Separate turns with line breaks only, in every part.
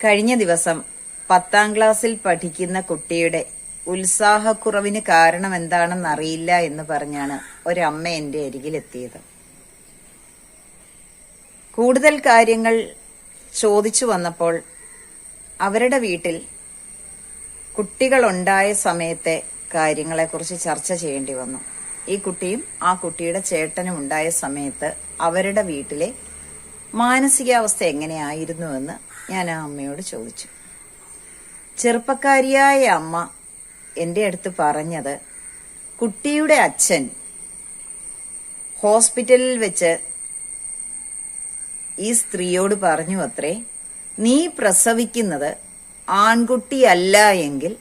കഴിഞ്ഞ ദിവസം പത്താം ക്ലാസ്സിൽ പഠിക്കുന്ന കുട്ടിയുടെ ഉത്സാഹക്കുറവിന് കാരണം എന്താണെന്ന് അറിയില്ല എന്ന് പറഞ്ഞാണ് ഒരമ്മ എന്റെ അരികിലെത്തിയത്. കൂടുതൽ കാര്യങ്ങൾ ചോദിച്ചു വന്നപ്പോൾ അവരുടെ വീട്ടിൽ കുട്ടികളുണ്ടായ സമയത്തെ കാര്യങ്ങളെക്കുറിച്ച് ചർച്ച ചെയ്യേണ്ടി വന്നു. ഈ കുട്ടിയും ആ കുട്ടിയുടെ ചേട്ടനും ഉണ്ടായ സമയത്ത് അവരുടെ വീട്ടിലെ മാനസികാവസ്ഥ എങ്ങനെയായിരുന്നുവെന്ന് ഞാൻ ആ അമ്മയോട് ചോദിച്ചു. ചെറുപ്പക്കാരിയായ അമ്മ എന്റെ അടുത്ത് പറഞ്ഞത് കുട്ടിയുടെ അച്ഛൻ ഹോസ്പിറ്റലിൽ വെച്ച് ഈ സ്ത്രീയോട് പറഞ്ഞു അത്രേ നീ പ്രസവിക്കുന്നത് ആൺകുട്ടിയല്ല എങ്കിൽ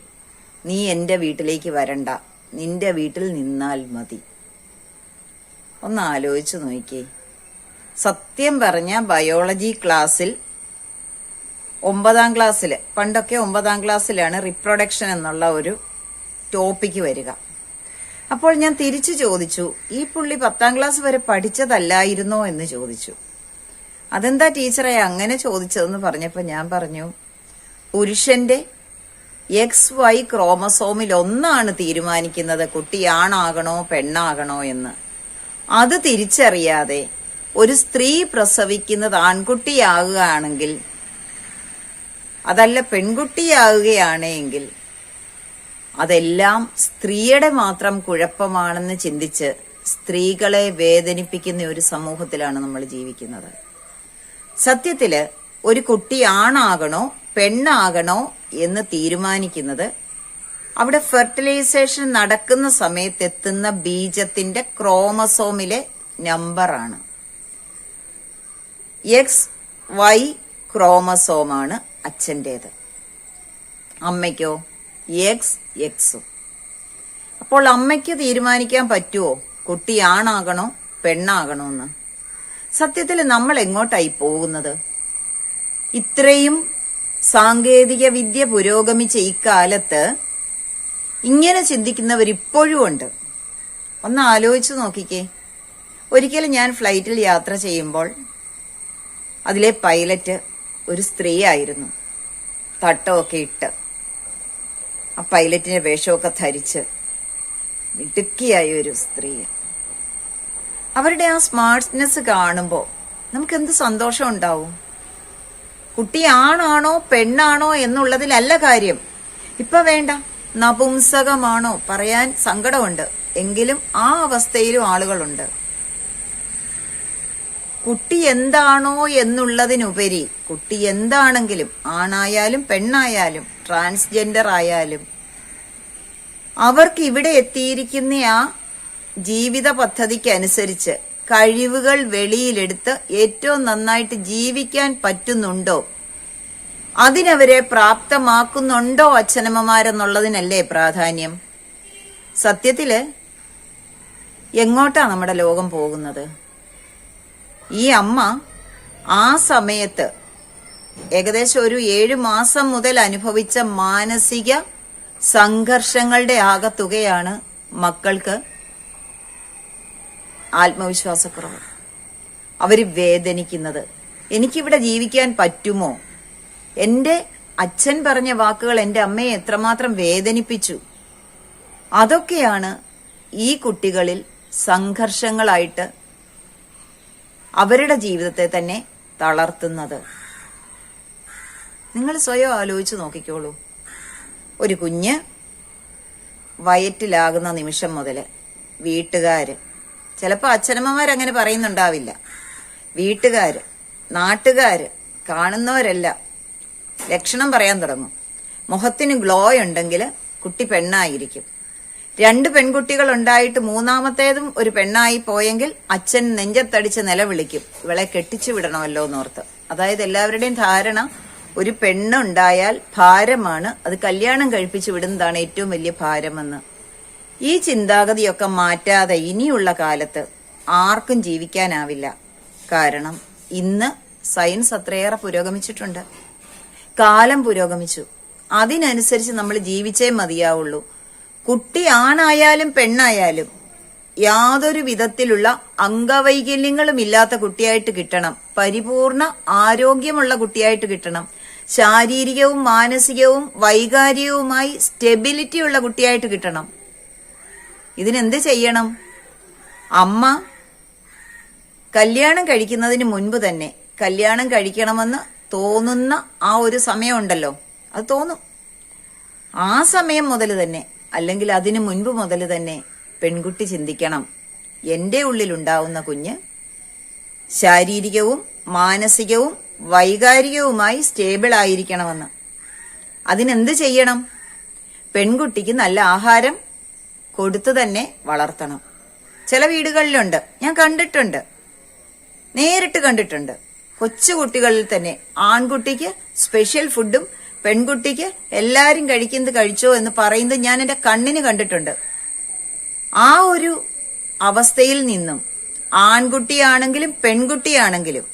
നീ എന്റെ വീട്ടിലേക്ക് വരണ്ട നിന്റെ വീട്ടിൽ നിന്നാൽ മതി. ഒന്ന് ആലോചിച്ചു നോക്കി സത്യം പറഞ്ഞ ബയോളജി ക്ലാസ്സിൽ ഒമ്പതാം ക്ലാസ്സിൽ പണ്ടൊക്കെ ഒമ്പതാം ക്ലാസ്സിലാണ് റിപ്രൊഡക്ഷൻ എന്നുള്ള ഒരു ടോപ്പിക്ക് വരിക. അപ്പോൾ ഞാൻ തിരിച്ചു ചോദിച്ചു ഈ പുള്ളി പത്താം ക്ലാസ് വരെ പഠിച്ചതല്ലായിരുന്നോ എന്ന് ചോദിച്ചു. അതെന്താ ടീച്ചറെ അങ്ങനെ ചോദിച്ചതെന്ന് പറഞ്ഞപ്പോൾ ഞാൻ പറഞ്ഞു പുരുഷന്റെ എക്സ് വൈ ക്രോമസോമിൽ ഒന്നാണ് തീരുമാനിക്കുന്നത് കുട്ടി ആണാകണോ പെണ്ണാകണോ എന്ന്. അത് തിരിച്ചറിയാതെ ഒരു സ്ത്രീ പ്രസവിക്കുന്നത് ആൺകുട്ടിയാകുകയാണെങ്കിൽ അതല്ല പെൺകുട്ടിയാകുകയാണെങ്കിൽ അതെല്ലാം സ്ത്രീയുടെ മാത്രം കുഴപ്പമാണെന്ന് ചിന്തിച്ച് സ്ത്രീകളെ വേദനിപ്പിക്കുന്ന ഒരു സമൂഹത്തിലാണ് നമ്മൾ ജീവിക്കുന്നത്. സത്യത്തിൽ ഒരു കുട്ടി ആണാകണോ പെണ്ണാകണോ എന്ന് തീരുമാനിക്കുന്നത് അവിടെ ഫെർട്ടിലൈസേഷൻ നടക്കുന്ന സമയത്ത് എത്തുന്ന ബീജത്തിന്റെ ക്രോമസോമിലെ നമ്പറാണ് എക്സ് വൈ ക്രോമസോമാണ്. അച്ഛന്റേത് അമ്മയ്ക്കോ? എക്സ് എക്സും അപ്പോൾ അമ്മയ്ക്ക് തീരുമാനിക്കാൻ പറ്റുമോ കുട്ടി ആണാകണോ? പെണ്ണാകണോ എന്ന് സത്യത്തിൽ നമ്മൾ എങ്ങോട്ടായി പോകുന്നത്? ഇത്രയും സാങ്കേതിക വിദ്യ പുരോഗമിച്ച ഇക്കാലത്ത് ഇങ്ങനെ ചിന്തിക്കുന്നവർ ഇപ്പോഴും ഉണ്ട്. ഒന്ന് ആലോചിച്ചു നോക്കിക്കേ. ഒരിക്കലും ഞാൻ ഫ്ലൈറ്റിൽ യാത്ര ചെയ്യുമ്പോൾ അതിലെ പൈലറ്റ് ഒരു സ്ത്രീ ആയിരുന്നു തട്ടമൊക്കെ ഇട്ട്. ആ പൈലറ്റിന്റെ വേഷമൊക്കെ ധരിച്ച് മിടുക്കിയായ ഒരു സ്ത്രീ അവരുടെ ആ സ്മാർട്ട്നെസ് കാണുമ്പോൾ നമുക്ക് എന്ത് സന്തോഷം ഉണ്ടാവും? കുട്ടി ആണാണോ പെണ്ണാണോ എന്നുള്ളതിലല്ല കാര്യം. ഇപ്പൊ വേണ്ട. നപുംസകമാണോ പറയാൻ സങ്കടമുണ്ട്. എങ്കിലും ആ അവസ്ഥയിലും ആളുകളുണ്ട്. കുട്ടി എന്താണോ എന്നുള്ളതിനുപരി കുട്ടി എന്താണെങ്കിലും ആണായാലും പെണ്ണായാലും ട്രാൻസ്ജെൻഡർ ആയാലും അവർക്ക് ഇവിടെ എത്തിയിരിക്കുന്ന ആ ജീവിത പദ്ധതിക്കനുസരിച്ച് കഴിവുകൾ വെളിയിലെടുത്ത് ഏറ്റവും നന്നായിട്ട് ജീവിക്കാൻ പറ്റുന്നുണ്ടോ? അതിനവരെ പ്രാപ്തമാക്കുന്നുണ്ടോ അച്ഛനമ്മമാരെന്നുള്ളതിനല്ലേ പ്രാധാന്യം? സത്യത്തിൽ എങ്ങോട്ടാ നമ്മുടെ ലോകം പോകുന്നത്? ഈ അമ്മ ആ സമയത്ത് ഏകദേശം ഒരു ഏഴു മാസം മുതൽ അനുഭവിച്ച മാനസിക സംഘർഷങ്ങളുടെ ആകത്തുകയാണ് മക്കൾക്ക് ആത്മവിശ്വാസക്കുറവ്. അവർ വേദനിക്കുന്നത്. എനിക്കിവിടെ ജീവിക്കാൻ പറ്റുമോ? എന്റെ അച്ഛൻ പറഞ്ഞ വാക്കുകൾ എന്റെ അമ്മയെ എത്രമാത്രം വേദനിപ്പിച്ചു? അതൊക്കെയാണ് ഈ കുട്ടികളിൽ സംഘർഷങ്ങളായിട്ട് അവരുടെ ജീവിതത്തെ തന്നെ തളർത്തുന്നത്. നിങ്ങൾ സ്വയം ആലോചിച്ച് നോക്കിക്കോളൂ. ഒരു കുഞ്ഞ് വയറ്റിലാകുന്ന നിമിഷം മുതൽ വീട്ടുകാര് ചിലപ്പോൾ അച്ഛനമ്മമാരങ്ങനെ പറയുന്നുണ്ടാവില്ല. വീട്ടുകാര് നാട്ടുകാര് കാണുന്നവരെല്ലാം. ലക്ഷണം പറയാൻ തുടങ്ങും. മുഖത്തിന് ഗ്ലോ ഉണ്ടെങ്കിൽ കുട്ടി പെണ്ണായിരിക്കും. രണ്ട് പെൺകുട്ടികൾ ഉണ്ടായിട്ട് മൂന്നാമത്തേതും ഒരു പെണ്ണായി പോയെങ്കിൽ അച്ഛൻ നെഞ്ചത്തടിച്ച് നിലവിളിക്കും. ഇവളെ കെട്ടിച്ചു വിടണമല്ലോ എന്നോർത്ത്. അതായത് എല്ലാവരുടെയും ധാരണ ഒരു പെണ്ണുണ്ടായാൽ ഭാരമാണ്. അത് കല്യാണം കഴിപ്പിച്ചു വിടുന്നതാണ് ഏറ്റവും വലിയ ഭാരമെന്ന്. ഈ ചിന്താഗതിയൊക്കെ മാറ്റാതെ ഇനിയുള്ള കാലത്ത് ആർക്കും ജീവിക്കാനാവില്ല. കാരണം ഇന്ന് സയൻസ് അത്രയേറെ പുരോഗമിച്ചിട്ടുണ്ട്. കാലം പുരോഗമിച്ചു. അതിനനുസരിച്ച് നമ്മൾ ജീവിച്ചേ മതിയാവുള്ളൂ. കുട്ടി ആണായാലും പെണ്ണായാലും യാതൊരു വിധത്തിലുള്ള അംഗവൈകല്യങ്ങളും ഇല്ലാത്ത കുട്ടിയായിട്ട് കിട്ടണം. പരിപൂർണ ആരോഗ്യമുള്ള കുട്ടിയായിട്ട് കിട്ടണം. ശാരീരികവും മാനസികവും വൈകാരികവുമായി സ്റ്റെബിലിറ്റി ഉള്ള കുട്ടിയായിട്ട് കിട്ടണം. ഇതിനെന്ത് ചെയ്യണം? അമ്മ കല്യാണം കഴിക്കുന്നതിന് മുൻപ് തന്നെ കല്യാണം കഴിക്കണമെന്ന് തോന്നുന്ന ആ ഒരു സമയമുണ്ടല്ലോ അത് തോന്നും. ആ സമയം മുതൽ തന്നെ അല്ലെങ്കിൽ അതിനു മുൻപ് മുതൽ തന്നെ പെൺകുട്ടി ചിന്തിക്കണം. എന്റെ ഉള്ളിലുണ്ടാവുന്ന കുഞ്ഞ് ശാരീരികവും മാനസികവും വൈകാരികവുമായി സ്റ്റേബിൾ ആയിരിക്കണമെന്ന്. അതിനെന്ത് ചെയ്യണം? പെൺകുട്ടിക്ക് നല്ല ആഹാരം കൊടുത്തു തന്നെ വളർത്തണം. ചില വീടുകളിലുണ്ട്. ഞാൻ കണ്ടിട്ടുണ്ട്. നേരിട്ട് കണ്ടിട്ടുണ്ട്. കൊച്ചുകുട്ടികളിൽ തന്നെ ആൺകുട്ടിക്ക് സ്പെഷ്യൽ ഫുഡും പെൺകുട്ടിക്ക് എല്ലാരും കഴിക്കുന്നത് കഴിച്ചോ എന്ന് പറയുന്നത് ഞാൻ എന്റെ കണ്ണിന് കണ്ടിട്ടുണ്ട്. ആ ഒരു അവസ്ഥയിൽ നിന്നും ആൺകുട്ടിയാണെങ്കിലും പെൺകുട്ടിയാണെങ്കിലും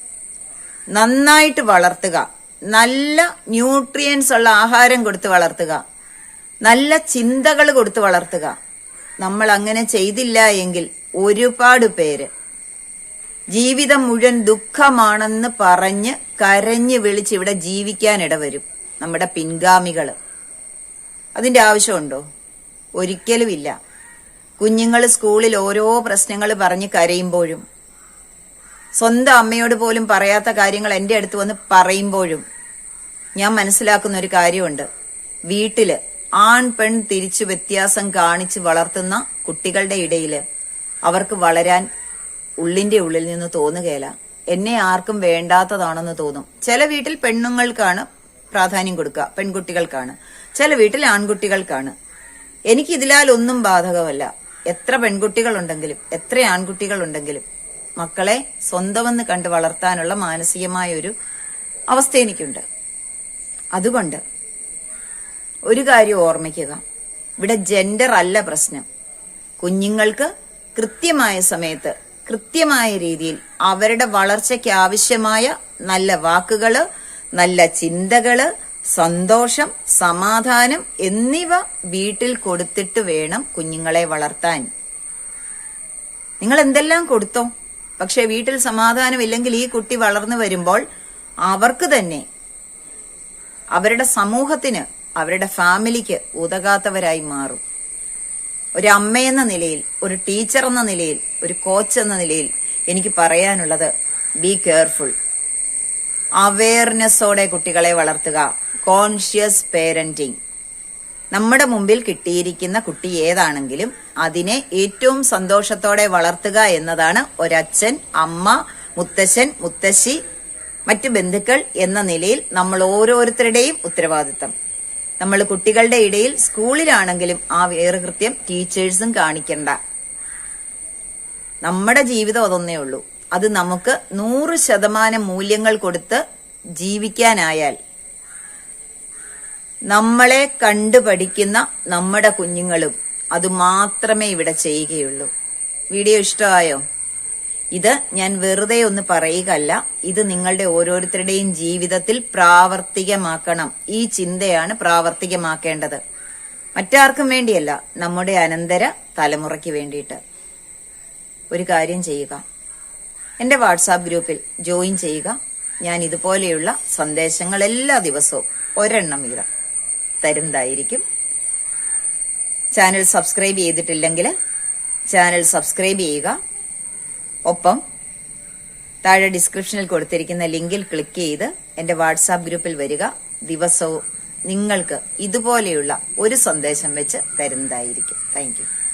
നന്നായിട്ട് വളർത്തുക. നല്ല ന്യൂട്രിയൻസ് ഉള്ള ആഹാരം കൊടുത്ത് വളർത്തുക. നല്ല ചിന്തകൾ കൊടുത്ത് വളർത്തുക. നമ്മൾ അങ്ങനെ ചെയ്തില്ല എങ്കിൽ ഒരുപാട് പേര് ജീവിതം മുഴുവൻ ദുഃഖമാണെന്ന് പറഞ്ഞ് കരഞ്ഞു വിളിച്ച് ഇവിടെ ജീവിക്കാൻ ഇടവരും. നമ്മുടെ പിൻഗാമികൾ അതിന്റെ ആവശ്യമുണ്ടോ? ഒരിക്കലുമില്ല. കുഞ്ഞുങ്ങൾ സ്കൂളിൽ ഓരോ പ്രശ്നങ്ങൾ പറഞ്ഞ് കരയുമ്പോഴും സ്വന്തം അമ്മയോട് പോലും പറയാത്ത കാര്യങ്ങൾ എന്റെ അടുത്ത് വന്ന് പറയുമ്പോഴും ഞാൻ മനസ്സിലാക്കുന്ന ഒരു കാര്യമുണ്ട്. വീട്ടിൽ ആൺ പെൺ തിരിച്ചു വ്യത്യാസം കാണിച്ച് വളർത്തുന്ന കുട്ടികളുടെ ഇടയിൽ അവർക്ക് വളരാൻ ഉള്ളിന്റെ ഉള്ളിൽ നിന്ന് തോന്നുകയില്ല എന്നെ ആർക്കും വേണ്ടാത്തതാണെന്ന് തോന്നും. ചില വീട്ടിൽ പെണ്ണുങ്ങൾക്കാണ് പ്രാധാന്യം കൊടുക്കുക. പെൺകുട്ടികൾക്കാണ്. ചില വീട്ടിൽ ആൺകുട്ടികൾക്കാണ്. എനിക്ക് ഇതിലാൽ ഒന്നും ബാധകമല്ല. എത്ര പെൺകുട്ടികളുണ്ടെങ്കിലും എത്ര ആൺകുട്ടികളുണ്ടെങ്കിലും മക്കളെ സ്വന്തമെന്ന് കണ്ട് വളർത്താനുള്ള മാനസികമായ ഒരു അവസ്ഥ എനിക്കുണ്ട്. അതുകൊണ്ട് ഒരു കാര്യം ഓർമ്മിക്കുക. ഇവിടെ ജെൻഡർ അല്ല പ്രശ്നം. കുഞ്ഞുങ്ങൾക്ക് കൃത്യമായ സമയത്ത് കൃത്യമായ രീതിയിൽ അവരുടെ വളർച്ചയ്ക്ക് ആവശ്യമായ നല്ല വാക്കുകൾ നല്ല ചിന്തകൾ സന്തോഷം സമാധാനം എന്നിവ വീട്ടിൽ കൊടുത്തിട്ട് വേണം കുഞ്ഞുങ്ങളെ വളർത്താൻ. നിങ്ങൾ എന്തെല്ലാം കൊടുത്തോ? പക്ഷെ വീട്ടിൽ സമാധാനമില്ലെങ്കിൽ ഈ കുട്ടി വളർന്നു വരുമ്പോൾ അവർക്ക് തന്നെ അവരുടെ സമൂഹത്തിന് അവരുടെ ഫാമിലിക്ക് ഉതകാത്തവരായി മാറും. ഒരു അമ്മയെന്ന നിലയിൽ ഒരു ടീച്ചർ എന്ന നിലയിൽ ഒരു കോച്ച് എന്ന നിലയിൽ എനിക്ക് പറയാനുള്ളത് ബി കെയർഫുൾ അവയർനെസ്സോടെ കുട്ടികളെ വളർത്തുക. കോൺഷ്യസ് പേരന്റിങ് നമ്മുടെ മുമ്പിൽ കിട്ടിയിരിക്കുന്ന കുട്ടി ഏതാണെങ്കിലും അതിനെ ഏറ്റവും സന്തോഷത്തോടെ വളർത്തുക എന്നതാണ് ഒരച്ഛൻ അമ്മ മുത്തശ്ശൻ മുത്തശ്ശി മറ്റു ബന്ധുക്കൾ എന്ന നിലയിൽ നമ്മൾ ഓരോരുത്തരുടെയും ഉത്തരവാദിത്തം. നമ്മൾ കുട്ടികളുടെ ഇടയിൽ സ്കൂളിലാണെങ്കിലും ആ വേറുകൃത്യം ടീച്ചേഴ്സും കാണിക്കണ്ട. നമ്മുടെ ജീവിതം അതൊന്നേ ഉള്ളൂ. അത് നമുക്ക് നൂറ് ശതമാനം മൂല്യങ്ങൾ കൊടുത്ത് ജീവിക്കാനായാൽ നമ്മളെ കണ്ടു പഠിക്കുന്ന നമ്മുടെ കുഞ്ഞുങ്ങളും അത് മാത്രമേ ഇവിടെ ചെയ്യുകയുള്ളൂ. വീഡിയോ ഇഷ്ടമായോ? ഇത് ഞാൻ വെറുതെ ഒന്ന് പറയുകയല്ല. ഇത് നിങ്ങളുടെ ഓരോരുത്തരുടെയും ജീവിതത്തിൽ പ്രാവർത്തികമാക്കണം. ഈ ചിന്തയാണ് പ്രാവർത്തികമാക്കേണ്ടത്. മറ്റാർക്കും വേണ്ടിയല്ല നമ്മുടെ അനന്തര തലമുറയ്ക്ക് വേണ്ടിയിട്ട്. ഒരു കാര്യം ചെയ്യുക. എന്റെ വാട്സാപ്പ് ഗ്രൂപ്പിൽ ജോയിൻ ചെയ്യുക. ഞാൻ ഇതുപോലെയുള്ള സന്ദേശങ്ങൾ എല്ലാ ദിവസവും ഒരെണ്ണം വീതം തരുന്നതായിരിക്കും. ചാനൽ സബ്സ്ക്രൈബ് ചെയ്തിട്ടില്ലെങ്കിൽ ചാനൽ സബ്സ്ക്രൈബ് ചെയ്യുക. ഒപ്പം താഴെ ഡിസ്ക്രിപ്ഷനിൽ കൊടുത്തിരിക്കുന്ന ലിങ്കിൽ ക്ലിക്ക് ചെയ്ത് എന്റെ വാട്സാപ്പ് ഗ്രൂപ്പിൽ വരിക. ദിവസവും നിങ്ങൾക്ക് ഇതുപോലെയുള്ള ഒരു സന്ദേശം വെച്ച് തരുന്നതായിരിക്കും. താങ്ക്